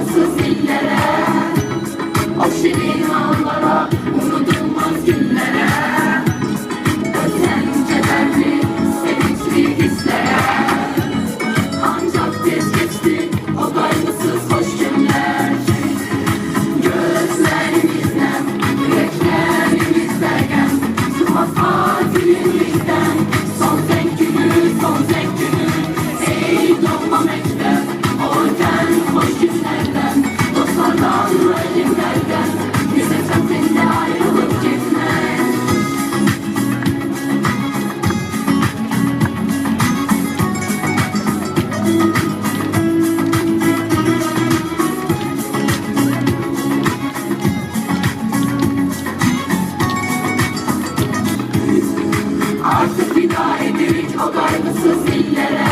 ıssız illere o kaygısız illere